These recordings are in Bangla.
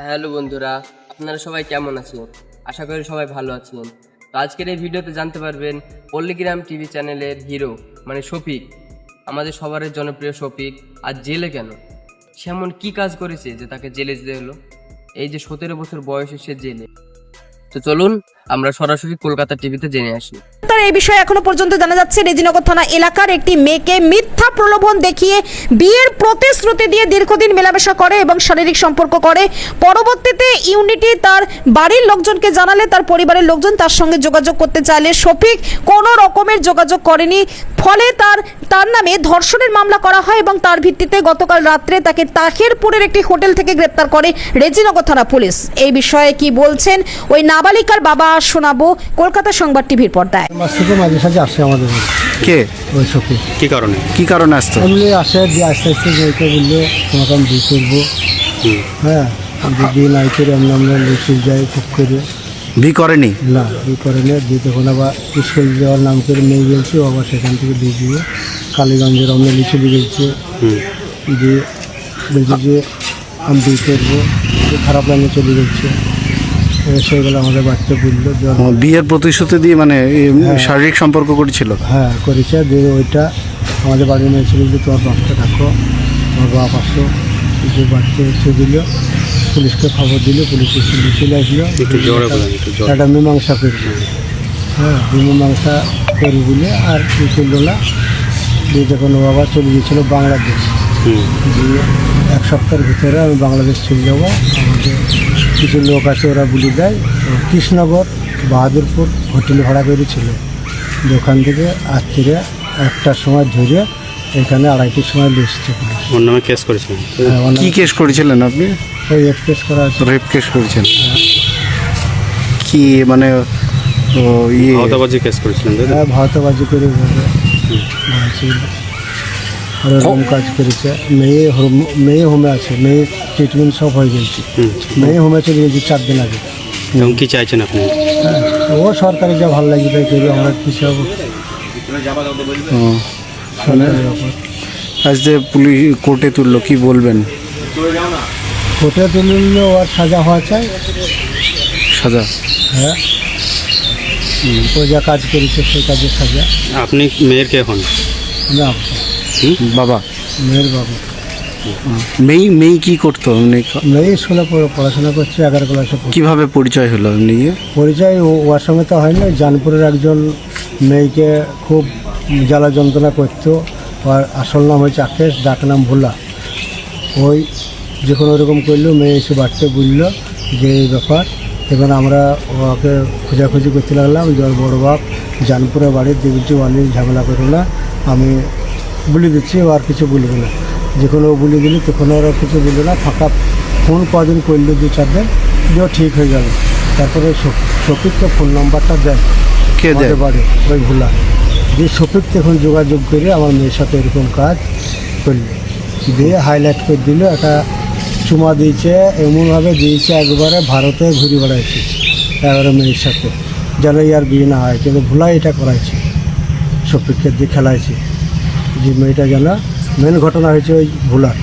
হ্যালো বন্ধুরা, আপনারা সবাই কেমন আছেন? আশা করি সবাই ভালো আছেন। তো আজকের এই ভিডিওতে জানতে পারবেন, পল্লিগ্রাম টিভি চ্যানেলের হিরো মানে শফিক, আমাদের সবার জনপ্রিয় শফিক, আর জেলে কেন? সে এমন কী কাজ করেছে যে তাকে জেলে যেতে হলো? এই যে সতেরো বছর বয়সে সে জেলে। তো চলুন, আমরা সরাসরি কলকাতা টিভিতে জেনে আসি। তার এই বিষয়ে এখনও পর্যন্ত জানা যাচ্ছে, রেজিনগর থানা এলাকার একটি মেয়েকে মিথ্যা প্রলোভন দেখিয়ে বিয়ের প্রতিশ্রুতি দিয়ে দীর্ঘদিন মেলামেশা করে এবং শারীরিক সম্পর্ক করে। পরবর্তীতে ইউনিটি তার বাড়ির লোকজনকে জানালে, তার পরিবারের লোকজন তার সঙ্গে যোগাযোগ করতে চাইলে। শফিক কোনো রকমের যোগাযোগ করেনি, ফলে তার তার নামে ধর্ষণের মামলা করা হয় এবং তার ভিত্তিতে গতকাল রাত্রে তাকে তাহেরপুরের একটি হোটেল থেকে গ্রেপ্তার করে রেজিনগর থানা পুলিশ। এই বিষয়ে কি বলছেন, ওই নাবালিকার বাবা শোনাবো, কলকাতা সংবাদ টিভির পর্দায়। থেকে মাঝে সাঝে আসে আমাদের বাড়ি, কে? ওই কি কারণে? কি কারণে আসতো আসে দিয়ে আস্তে আস্তে বইতে বললে তোমাকে আমি বিয়ে করব। হ্যাঁ বিয়ে নাই করে আমরা লিখে যাই ঠিক করে। করেনি? না বিয়ে করে নিয়ে দিয়ে তখন আবার স্কুল যাওয়ার নাম করে নিয়ে গেছি ও আবার সেখান থেকে দিয়ে দিয়ে কালীগঞ্জের আমরা লিখে দিয়ে গেছি দিয়ে বলছে যে আমি বিয়ে করব। খারাপ লাইনে চলে এবার সেগুলো আমাদের বাচ্চা বলল বিয়ের প্রতিশ্রুতি দিয়ে মানে শারীরিক সম্পর্ক করেছিল? হ্যাঁ করেছে। দিয়ে ওইটা আমাদের বাড়ির মেয়ে ছিল যে তোমার বাপকে ডাকো তোমার বাপ আসো। যে বাচ্চা এসে দিল পুলিশকে খবর দিল পুলিশ চলে আসলো। একটা মীমাংসা করবে হ্যাঁ মীমাংসা করি বলে আর কি করল না দিয়ে যখন বাবা চলে গিয়েছিল বাংলাদেশ। দিয়ে এক সপ্তাহের ভিতরে আমি বাংলাদেশ চলে যাব। আমাদের কিছু লোক আছে ওরা বলে দেয়। তো কৃষ্ণনগর বাহাদুরপুর হোটেল ভাড়া করেছিল। ওখান থেকে রাত্রিরে একটার সময় ধরে এখানে আড়াইটির সময় লিখছে ওর নামে কেস করেছিলেন? হ্যাঁ, কি কেস করেছিলেন আপনি? ওই এক্সপ্রেস করা আছে। রেপ কেস করেছেন কি মানে ও ইয়ে? আওতাবাজি কেস করেছিলেন হ্যাঁ ভারতবাজি করে ঘরে বাড়াইছিল। আর ওরকম কাজ করেছে। মেয়ে হোম- মেয়ে হোমে আছে মেয়ে ট্রিটমেন্ট সব হয়ে গেছে। হুম। মেয়ে হোমে চলে গেছে চার দিন আগে। এখন কি চাইছেন আপনি? হ্যাঁ ও সরকারি যা ভালো লাগবে তাই করবে আমরা কী সব ও, ব্যাপার আজ যে পুলিশ কোর্টে তুললো কি বলবেন? কোর্টে তুললে ওর সাজা হওয়া চাই। সাজা? হ্যাঁ। ও যা কাজ করেছে সেই কাজে সাজা। আপনি মেয়ের কে এখন না বাবা। মেয়ের বাবু। মেয়ে মেয়ে কি করতো? এমনি মেয়ে স্কুলে পড়াশোনা করছে এগারো ক্লাসে। কীভাবে পরিচয় হলো এমনি পরিচয় ওর সঙ্গে তো হয় না জানপুরের একজন মেয়েকে খুব জ্বালা যন্ত্রণা করতো। ওর আসল নাম হয়েছে আকেশ ডাক নাম ভোলা। ওই যে কোনো রকম করল মেয়ে এসে বাড়তে বলল যে এই ব্যাপার। এবার আমরা ওকে খোঁজাখুঁজি করতে লাগলাম। ওর বড়ো বাপ জানপুরে বাড়ির দেখছি অনেক ঝামেলা করো না। আমি বলে দিচ্ছি ও আর কিছু বলবে না। যখন ও বলে দিল তখন ওরা কিছু বলবে না ফাঁকা ফোন কদিন করল দু চার দিন যে ঠিক হয়ে গেল তারপরে শফিককে ফোন নাম্বারটা দেয়। কে দেয়? বাড়ি ওই ভোলা। দিয়ে শফিক তখন যোগাযোগ করে আমার মেয়ের সাথে এরকম কাজ করল। দিয়ে হাইলাইট করে দিল একটা চুমা দিয়েছে এমনভাবে দিয়েছে একবারে ভারতে ঘুরে বেড়াইছে এবারে মেয়ের সাথে। যেন ইয়ার বিয়ে না হয় কিন্তু ভোলা এটা করাইছে শফিককে দিয়ে খেলাইছে। যে মেয়েটা যেন মেন ঘটনা হয়েছে ওই ভোলার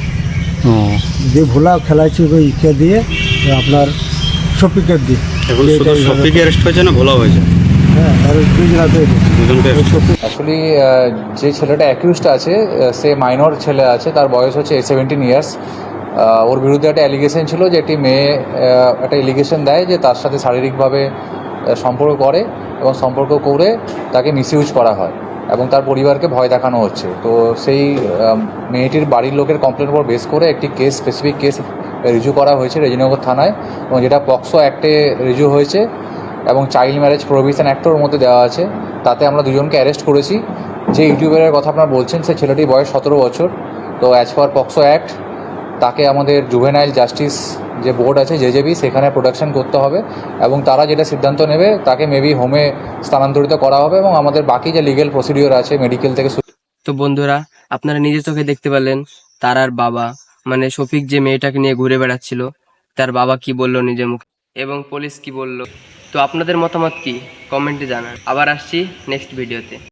দিয়ে ভোলা খেলাইছে ওই ইকে দিয়ে আপনার শফিকের দিয়ে। অ্যারেস্ট হয়েছে। না ভোলা হ্যাঁ হয়েছে। অ্যাকচুয়ালি যে ছেলেটা অ্যাকিউজড আছে সে মাইনর ছেলে আছে তার বয়স হচ্ছে সেভেন্টিন ইয়ার্স ওর বিরুদ্ধে একটা অ্যালিগেশন ছিল যে একটি মেয়ে একটা এলিগেশন দেয় যে তার সাথে শারীরিকভাবে সম্পর্ক করে এবং সম্পর্ক করে তাকে মিসইউজ করা হয়। এবং তার পরিবারকে ভয় দেখানো হচ্ছে। তো সেই মেয়েটির বাড়ির লোকের কমপ্লেন উপর বেস করে একটি কেস স্পেসিফিক কেস রিজু করা হয়েছে রেজিনগর থানায় এবং যেটা পক্সো অ্যাক্টে রিজু হয়েছে এবং চাইল্ড ম্যারেজ প্রভিশন অ্যাক্টর মধ্যে দেওয়া আছে। তাতে আমরা দুজনকে অ্যারেস্ট করেছি। যে ইউটিউবারের কথা আপনারা বলছেন, সে ছেলেটি বয়স সতেরো বছর। তো অ্যাজ পার পক্সো অ্যাক্ট তাকে আমাদের জুভেনাইল জাস্টিস যে বোর্ড আছে জেজেবি সেখানে প্রোডাকশন করতে হবে এবং তারা যেটা সিদ্ধান্ত নেবে, তাকে মেবি হোমে স্থানান্তরিত করা হবে এবং আমাদের বাকি যে লিগেল প্রসিডিওর আছে মেডিকেল থেকে তো বন্ধুরা, আপনারা নিজের চোখে দেখতে পেলেন তারার বাবা মানে শফিক যে মেয়েটাকে নিয়ে ঘুরে বেড়াচ্ছিল, তার বাবা কি বলল নিজের মুখে এবং পুলিশ কি বলল? তো আপনাদের মতামত কি? কমেন্টে জানান। আবার আসছি নেক্সট ভিডিওতে